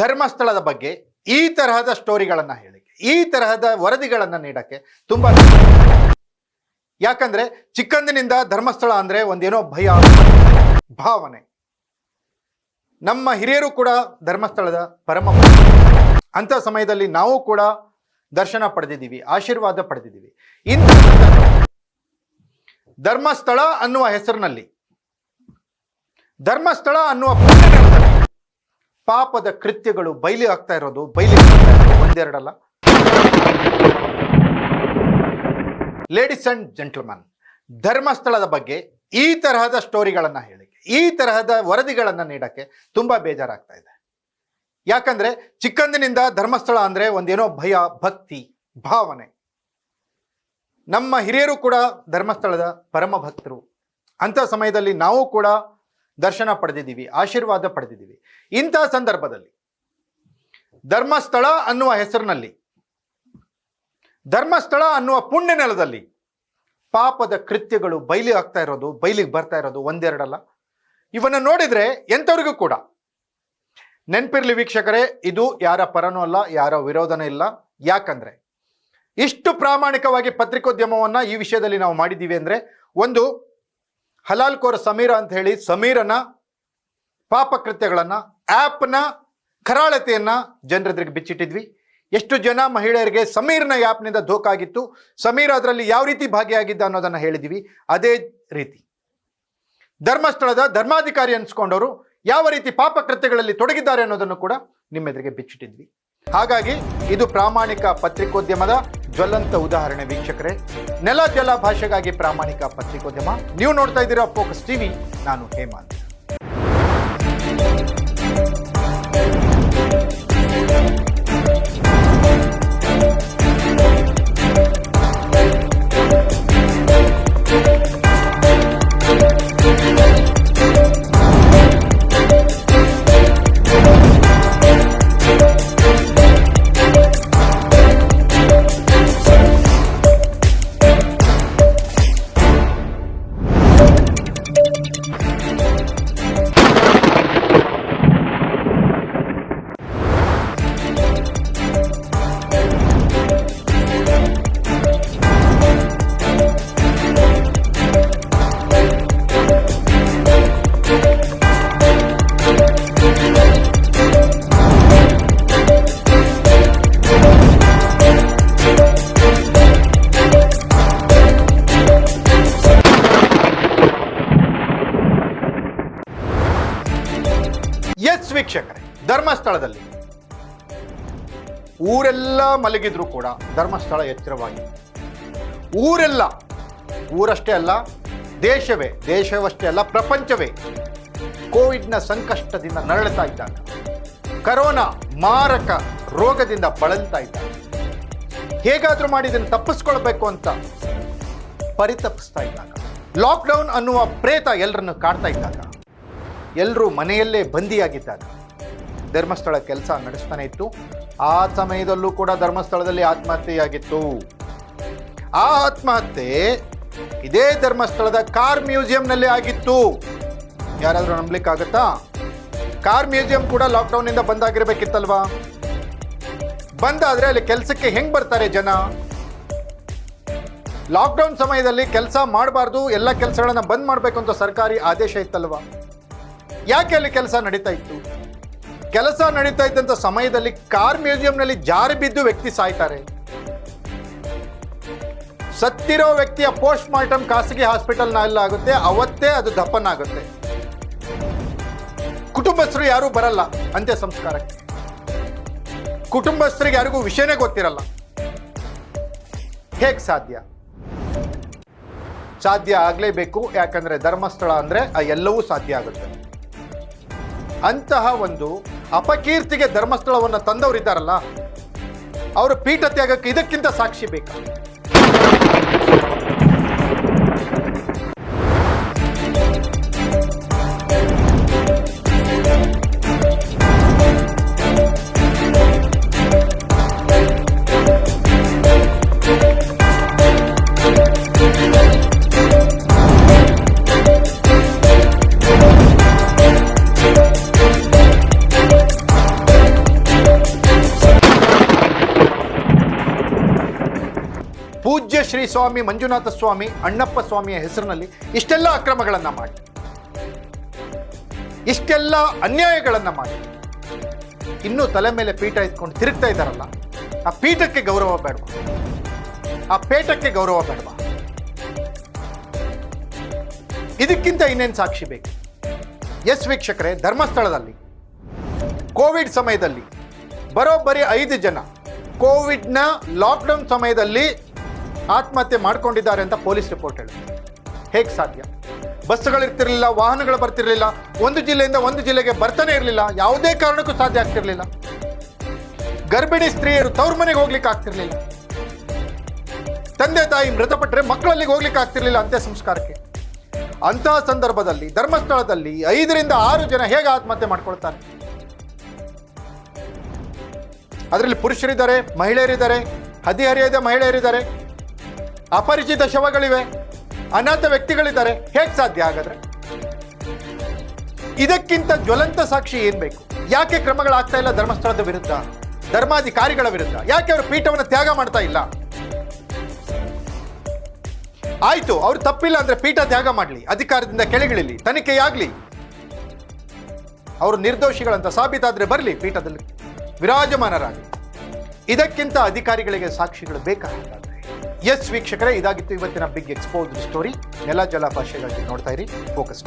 ಧರ್ಮಸ್ಥಳದ ಬಗ್ಗೆ ಈ ತರಹದ ಸ್ಟೋರಿಗಳನ್ನು ಹೇಳಿಕೆ, ಈ ತರಹದ ವರದಿಗಳನ್ನು ನೀಡಕ್ಕೆ ತುಂಬಾ ಯಾಕಂದ್ರೆ ಚಿಕ್ಕಂದಿನಿಂದ ಧರ್ಮಸ್ಥಳ ಅಂದ್ರೆ ಒಂದೇನೋ ಭಯ, ಭಾವನೆ. ನಮ್ಮ ಹಿರಿಯರು ಕೂಡ ಧರ್ಮಸ್ಥಳದ ಪರಮ ಅಂಥ ಸಮಯದಲ್ಲಿ ನಾವು ಕೂಡ ದರ್ಶನ ಪಡೆದಿದ್ದೀವಿ, ಆಶೀರ್ವಾದ ಪಡೆದಿದ್ದೀವಿ. ಇಂಥ ಧರ್ಮಸ್ಥಳ ಅನ್ನುವ ಹೆಸರಿನಲ್ಲಿ, ಧರ್ಮಸ್ಥಳ ಅನ್ನುವ ಪಾಪದ ಕೃತ್ಯಗಳು ಬಯಲಿ ಆಗ್ತಾ ಇರೋದು ಬಯಲಿ ಒಂದೆರಡಲ್ಲ. ಲೇಡೀಸ್ ಅಂಡ್ ಜೆಂಟಲ್ಮನ್ ಧರ್ಮಸ್ಥಳದ ಬಗ್ಗೆ ಈ ತರಹದ ಸ್ಟೋರಿಗಳನ್ನ ಹೇಳಿಕೆ ಈ ತರಹದ ವರದಿಗಳನ್ನ ನೀಡಕ್ಕೆ ತುಂಬಾ ಬೇಜಾರಾಗ್ತಾ ಇದೆ. ಯಾಕಂದ್ರೆ ಚಿಕ್ಕಂದಿನಿಂದ ಧರ್ಮಸ್ಥಳ ಅಂದ್ರೆ ಒಂದೇನೋ ಭಯ, ಭಕ್ತಿ, ಭಾವನೆ. ನಮ್ಮ ಹಿರಿಯರು ಕೂಡ ಧರ್ಮಸ್ಥಳದ ಪರಮ ಭಕ್ತರು ಅಂತ ಸಮಯದಲ್ಲಿ ನಾವು ಕೂಡ ದರ್ಶನ ಪಡೆದಿದ್ದೀವಿ, ಆಶೀರ್ವಾದ ಪಡೆದಿದ್ದೀವಿ. ಇಂಥ ಸಂದರ್ಭದಲ್ಲಿ ಧರ್ಮಸ್ಥಳ ಅನ್ನುವ ಹೆಸರಿನಲ್ಲಿ, ಧರ್ಮಸ್ಥಳ ಅನ್ನುವ ಪುಣ್ಯ ನೆಲದಲ್ಲಿ ಪಾಪದ ಕೃತ್ಯಗಳು ಬಯಲಿ ಆಗ್ತಾ ಇರೋದು ಬಯಲಿಗೆ ಬರ್ತಾ ಇರೋದು ಒಂದೆರಡಲ್ಲ. ಇವನ್ನ ನೋಡಿದ್ರೆ ಎಂಥವ್ರಿಗೂ ಕೂಡ. ನೆನ್ಪಿರ್ಲಿ ವೀಕ್ಷಕರೇ, ಇದು ಯಾರ ಪರನೂ ಅಲ್ಲ, ಯಾರ ವಿರೋಧನೂ ಇಲ್ಲ. ಯಾಕಂದ್ರೆ ಇಷ್ಟು ಪ್ರಾಮಾಣಿಕವಾಗಿ ಪತ್ರಿಕೋದ್ಯಮವನ್ನು ಈ ವಿಷಯದಲ್ಲಿ ನಾವು ಮಾಡಿದ್ದೀವಿ ಅಂದರೆ ಒಂದು ಹಲಾಲ್ ಕೋರ್ ಸಮೀರ ಅಂತ ಹೇಳಿ ಸಮೀರನ ಪಾಪಕೃತ್ಯಗಳನ್ನು ಆ್ಯಪ್ನ ಕರಾಳತೆಯನ್ನು ಜನರೆದುರಿಗೆ ಬಿಚ್ಚಿಟ್ಟಿದ್ವಿ. ಎಷ್ಟು ಜನ ಮಹಿಳೆಯರಿಗೆ ಸಮೀರ್ನ ಆ್ಯಪ್ನಿಂದ ಧೋಕಾಗಿತ್ತು, ಸಮೀರ್ ಅದರಲ್ಲಿ ಯಾವ ರೀತಿ ಭಾಗಿಯಾಗಿದ್ದ ಅನ್ನೋದನ್ನು ಹೇಳಿದ್ವಿ. ಅದೇ ರೀತಿ. ಧರ್ಮಸ್ಥಳದ ಧರ್ಮಾಧಿಕಾರಿ ಅನ್ಸ್ಕೊಂಡವರು ಯಾವ ರೀತಿ ಪಾಪಕೃತ್ಯಗಳಲ್ಲಿ ತೊಡಗಿದ್ದಾರೆ ಅನ್ನೋದನ್ನು ಕೂಡ ನಿಮ್ಮೆದುರಿಗೆ ಬಿಚ್ಚಿಟ್ಟಿದ್ವಿ. ಹಾಗಾಗಿ ಇದು ಪ್ರಾಮಾಣಿಕ ಪತ್ರಿಕೋದ್ಯಮದ ಜ್ವಲಂತ ಉದಾಹರಣೆ ವೀಕ್ಷಕರೇ. ನೆಲ ಜಲ ಭಾಷೆಗಾಗಿ ಪ್ರಾಮಾಣಿಕ ಪತ್ರಿಕೋದ್ಯಮ. ನೀವು ನೋಡ್ತಾ ಇದ್ದೀರಾ ಫೋಕಸ್ ಟಿವಿ, ನಾನು ಹೇಮಂತ್. ವೀಕ್ಷಕರೇ, ಧರ್ಮಸ್ಥಳದಲ್ಲಿ ಊರೆಲ್ಲ ಮಲಗಿದ್ರು ಕೂಡ ಧರ್ಮಸ್ಥಳ ಎಚ್ಚರವಾಗಿ ಊರೆಲ್ಲ, ಊರಷ್ಟೇ ಅಲ್ಲ, ದೇಶವೇ, ದೇಶವಷ್ಟೇ ಅಲ್ಲ, ಪ್ರಪಂಚವೇ ಕೋವಿಡ್ನ ಸಂಕಷ್ಟದಿಂದ ನರಳುತ್ತಾ ಇದ್ದಾಗ ಕರೋನಾ ಮಾರಕ ರೋಗದಿಂದ ಬಳಲ್ತಾ ಇದ್ದಾಗ ಹೇಗಾದರೂ ಮಾಡಿ ಇದನ್ನು ತಪ್ಪಿಸ್ಕೊಳ್ಬೇಕು ಅಂತ ಪರಿತಪಿಸ್ತಾ ಇದ್ದಾಗ, ಲಾಕ್ಡೌನ್ ಅನ್ನುವ ಪ್ರೇತ ಎಲ್ಲರನ್ನು ಕಾಡ್ತಾ ಇದ್ದಾಗ ಎಲ್ಲರೂ ಮನೆಯಲ್ಲೇ ಬಂದಿಯಾಗಿದ್ದಾಗ ಧರ್ಮಸ್ಥಳ ಕೆಲಸ ನಡೆಸ್ತಾನೆ ಇತ್ತು. ಆ ಸಮಯದಲ್ಲೂ ಕೂಡ ಧರ್ಮಸ್ಥಳದಲ್ಲಿ ಆತ್ಮಹತ್ಯೆಯಾಗಿತ್ತು. ಆ ಆತ್ಮಹತ್ಯೆ ಇದೇ ಧರ್ಮಸ್ಥಳದ ಕಾರ್ ಮ್ಯೂಸಿಯಂನಲ್ಲಿ ಆಗಿತ್ತು. ಯಾರಾದರೂ ನಂಬಲಿಕ್ಕಾಗತ್ತಾ? ಕಾರ್ ಮ್ಯೂಸಿಯಂ ಕೂಡ ಲಾಕ್ಡೌನಿಂದ ಬಂದಾಗಿರಬೇಕಿತ್ತಲ್ವಾ? ಬಂದಾದ್ರೆ ಅಲ್ಲಿ ಕೆಲಸಕ್ಕೆ ಹೆಂಗ್ ಬರ್ತಾರೆ ಜನ? ಲಾಕ್ಡೌನ್ ಸಮಯದಲ್ಲಿ ಕೆಲಸ ಮಾಡಬಾರ್ದು, ಎಲ್ಲ ಕೆಲಸಗಳನ್ನು ಬಂದ್ ಮಾಡಬೇಕು ಅಂತ ಸರ್ಕಾರಿ ಆದೇಶ ಇತ್ತಲ್ವಾ? ಯಾಕೆ ಅಲ್ಲಿ ಕೆಲಸ ನಡೀತಾ ಇತ್ತು? ಕೆಲಸ ನಡೀತಾ ಇದ್ದಂಥ ಸಮಯದಲ್ಲಿ ಕಾರ್ ಮ್ಯೂಸಿಯಂನಲ್ಲಿ ಜಾರಿ ಬಿದ್ದು ವ್ಯಕ್ತಿ ಸಾಯ್ತಾರೆ. ಸತ್ತಿರೋ ವ್ಯಕ್ತಿಯ ಪೋಸ್ಟ್ ಮಾರ್ಟಮ್ ಖಾಸಗಿ ಹಾಸ್ಪಿಟಲ್ನಲ್ಲಿ ಆಗುತ್ತೆ, ಅವತ್ತೇ ಅದು ದಪ್ಪನಾಗುತ್ತೆ ಕುಟುಂಬಸ್ಥರು ಯಾರೂ ಬರಲ್ಲ ಅಂತ್ಯ ಸಂಸ್ಕಾರಕ್ಕೆ. ಕುಟುಂಬಸ್ಥರಿಗೆ ಯಾರಿಗೂ ವಿಷಯನೇ ಗೊತ್ತಿರಲ್ಲ. ಹೇಗ್ ಸಾಧ್ಯ? ಸಾಧ್ಯ ಆಗಲೇಬೇಕು, ಯಾಕಂದ್ರೆ ಧರ್ಮಸ್ಥಳ ಅಂದ್ರೆ ಆ ಎಲ್ಲವೂ ಸಾಧ್ಯ ಆಗುತ್ತೆ. ಅಂತಹ ಒಂದು ಅಪಕೀರ್ತಿಗೆ ಧರ್ಮಸ್ಥಳವನ್ನು ತಂದವರಿದ್ದಾರಲ್ಲ ಅವರು ಪೀಠ ತ್ಯಾಗಕ್ಕೆ ಇದಕ್ಕಿಂತ ಸಾಕ್ಷಿ ಬೇಕಾ? ಪುಣ್ಯಶ್ರೀ ಸ್ವಾಮಿ ಮಂಜುನಾಥ ಸ್ವಾಮಿ ಅಣ್ಣಪ್ಪ ಸ್ವಾಮಿಯ ಹೆಸರಿನಲ್ಲಿ ಇಷ್ಟೆಲ್ಲ ಅಕ್ರಮಗಳನ್ನು ಮಾಡಿ. ಇಷ್ಟೆಲ್ಲ ಅನ್ಯಾಯಗಳನ್ನು ಮಾಡಿ. ಇನ್ನೂ ತಲೆ ಮೇಲೆ ಪೀಠ ಇಟ್ಕೊಂಡು ತಿರುಗ್ತಾ ಇದ್ದಾರಲ್ಲ, ಆ ಪೀಠಕ್ಕೆ ಗೌರವ ಬೇಡವಾ? ಆ ಪೇಟಕ್ಕೆ ಗೌರವ ಬೇಡವಾ? ಇದಕ್ಕಿಂತ ಇನ್ನೇನು ಸಾಕ್ಷಿ ಬೇಕು? ಎಸ್ ವೀಕ್ಷಕರೇ, ಧರ್ಮಸ್ಥಳದಲ್ಲಿ, ಕೋವಿಡ್ ಸಮಯದಲ್ಲಿ ಬರೋಬ್ಬರಿ ಐದು ಜನ, ಕೋವಿಡ್ನ ಲಾಕ್ಡೌನ್ ಸಮಯದಲ್ಲಿ ಆತ್ಮಹತ್ಯೆ ಮಾಡ್ಕೊಂಡಿದ್ದಾರೆ ಅಂತ ಪೊಲೀಸ್ ರಿಪೋರ್ಟ್ ಹೇಳುತ್ತೆ. ಹೇಗೆ ಸಾಧ್ಯ? ಬಸ್ಗಳಿರ್ತಿರ್ಲಿಲ್ಲ ವಾಹನಗಳು ಬರ್ತಿರ್ಲಿಲ್ಲ, ಒಂದು ಜಿಲ್ಲೆಯಿಂದ ಒಂದು ಜಿಲ್ಲೆಗೆ ಬರ್ತಾನೆ ಇರಲಿಲ್ಲ, ಯಾವುದೇ ಕಾರಣಕ್ಕೂ ಸಾಧ್ಯ ಆಗ್ತಿರ್ಲಿಲ್ಲ. ಗರ್ಭಿಣಿ ಸ್ತ್ರೀಯರು ತವ್ರ ಮನೆಗೆ ಹೋಗ್ಲಿಕ್ಕೆ ಆಗ್ತಿರ್ಲಿಲ್ಲ. ತಂದೆ ತಾಯಿ ಮೃತಪಟ್ಟರೆ ಮಕ್ಕಳಲ್ಲಿಗೆ ಹೋಗ್ಲಿಕ್ಕೆ ಆಗ್ತಿರ್ಲಿಲ್ಲ ಅಂತ್ಯ ಸಂಸ್ಕಾರಕ್ಕೆ. ಅಂತಹ ಸಂದರ್ಭದಲ್ಲಿ, ಧರ್ಮಸ್ಥಳದಲ್ಲಿ ಐದರಿಂದ ಆರು ಜನ ಹೇಗೆ ಆತ್ಮಹತ್ಯೆ ಮಾಡ್ಕೊಳ್ತಾರೆ? ಅದರಲ್ಲಿ ಪುರುಷರಿದ್ದಾರೆ, ಮಹಿಳೆಯರಿದ್ದಾರೆ, ಹದಿಹರಿಯದ ಮಹಿಳೆಯರಿದ್ದಾರೆ ಅಪರಿಚಿತ ಶವಗಳಿವೆ, ಅನಾಥ ವ್ಯಕ್ತಿಗಳಿದ್ದಾರೆ, ಹೇಗೆ ಸಾಧ್ಯ ಹಾಗಾದ್ರೆ? ಇದಕ್ಕಿಂತ ಜ್ವಲಂತ ಸಾಕ್ಷಿ ಏನ್ ಬೇಕು? ಯಾಕೆ ಕ್ರಮಗಳಾಗ್ತಾ ಇಲ್ಲ ಧರ್ಮಸ್ಥಳದ ವಿರುದ್ಧ? ಧರ್ಮಾಧಿಕಾರಿಗಳ ವಿರುದ್ಧ? ಯಾಕೆ ಅವರು ಪೀಠವನ್ನು ತ್ಯಾಗ ಮಾಡ್ತಾ ಇಲ್ಲ? ಆಯ್ತು, ಅವ್ರು ತಪ್ಪಿಲ್ಲ ಅಂದ್ರೆ ಪೀಠ ತ್ಯಾಗ ಮಾಡಲಿ, ಅಧಿಕಾರದಿಂದ ಕೆಳಗಿಳಿಲಿ, ತನಿಖೆಯಾಗ್ಲಿ. ಅವರು ನಿರ್ದೋಷಿಗಳಂತ ಸಾಬೀತಾದ್ರೆ ಬರಲಿ ಪೀಠದಲ್ಲಿ. ವಿರಾಜಮಾನರಾಗಿ ಇದಕ್ಕಿಂತ ಅಧಿಕಾರಿಗಳಿಗೆ ಸಾಕ್ಷಿಗಳು ಬೇಕಾಗಿಲ್ಲ ಎಸ್ ವೀಕ್ಷಕರೇ ಇದಾಗಿತ್ತು ಇವತ್ತಿನ ಬಿಗ್ ಎಕ್ಸ್ಪೋಸ್ ಸ್ಟೋರಿ ನೆಲ ಜಲ ಭಾಷೆಗಾಗಿ ನೋಡ್ತಾ ಇರಿ. ಫೋಕಸ್